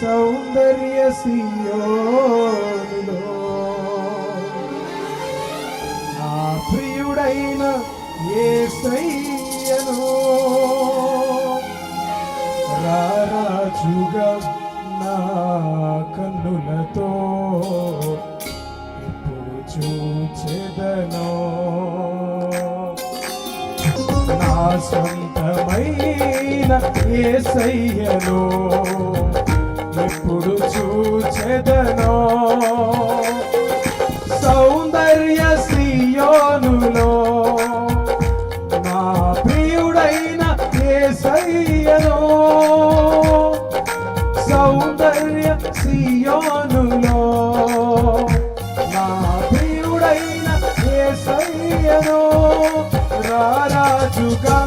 సౌందర్య సియోనులో. నా ప్రియుడైన యేసయ్యను రారాజుగా నా కన్నులతో ఇప్పుడు చూచెదను. నా సొంతమైన ఏ యేసయ్యను ఎప్పుడు చూచెదనో సౌందర్య సియోనులో నా ప్రియుడైన ఏసయ్యనో సౌందర్య సియోనులో నా ప్రియుడైన ఏసయ్యనో రారాజుగా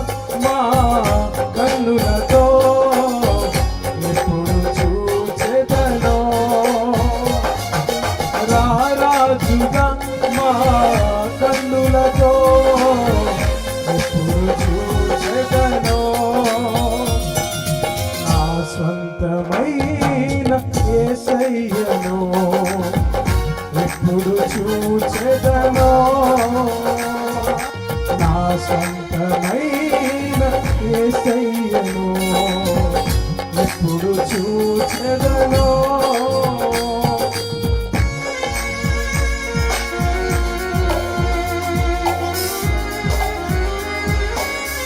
మా నా ఏసయ్యను ఎప్పుడు చూచెదను?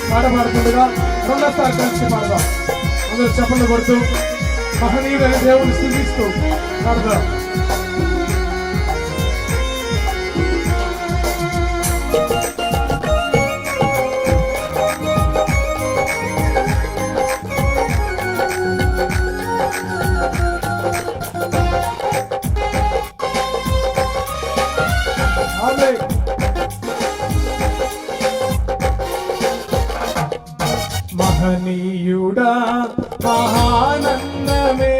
పాట పాడుతుండగా రెండోసారి కలిసి పాడదాం. అందరూ చెప్పండి కొడుతూ మహనీయుడైన దేవుని స్థితిస్తూ పాడదాం. మహనీయుడా మహానందమే.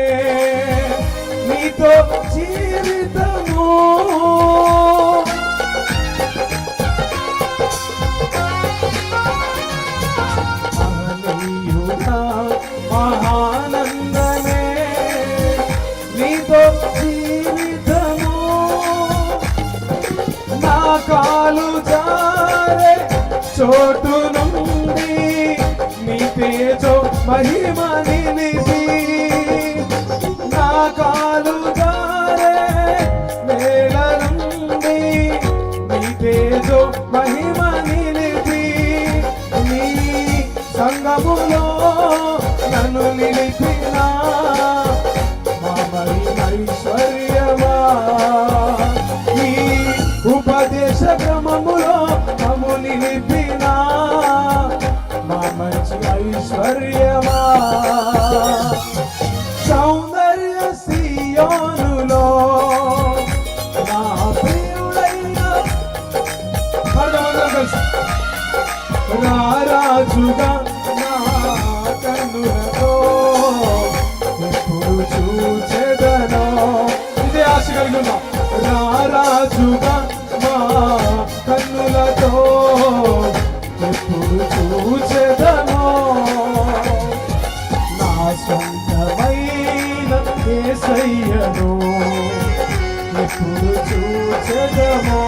నీతో జీవితము. మహనీయుడా మహానందమే. నీతో జీవితము. నా కాలు జారే చోటు నన్ను మామరి ఐశ్వర్యమా? ఈ ఉపదేశ క్రమములో మము నిలిపినా మా మంచి ఐశ్వర్యమా? ఎప్పుడు చూచెదను. నా సొంతమైన ఏసయ్యను ఎప్పుడు చూచెదము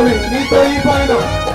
ఆనందమే నీతో ఈ పైన స్తోత్రం.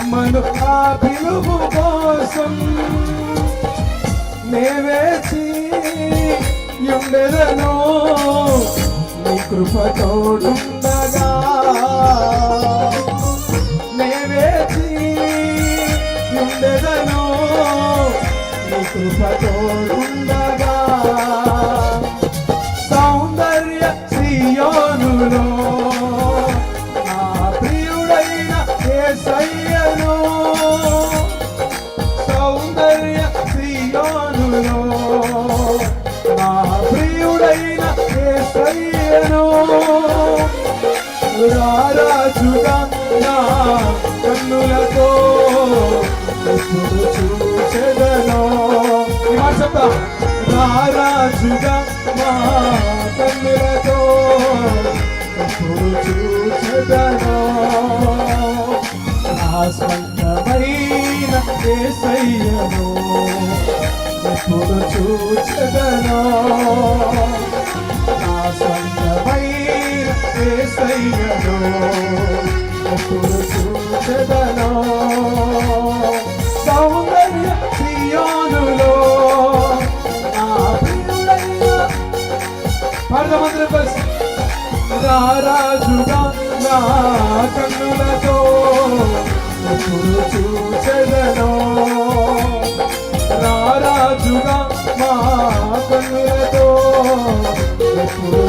రమ్మను ఆ పిలుపు కోసం. నేవేచి ఉండెదను నీ కృప తోడుండగా నేవేచి ఉండెదను నీ కృప ఈ రారాజుగా మా కన్నులతో చూచదనో. నా కన్నులతో ఎప్పుడు చూచెదను రారాజుగా మా కన్నులతో ఎప్పుడు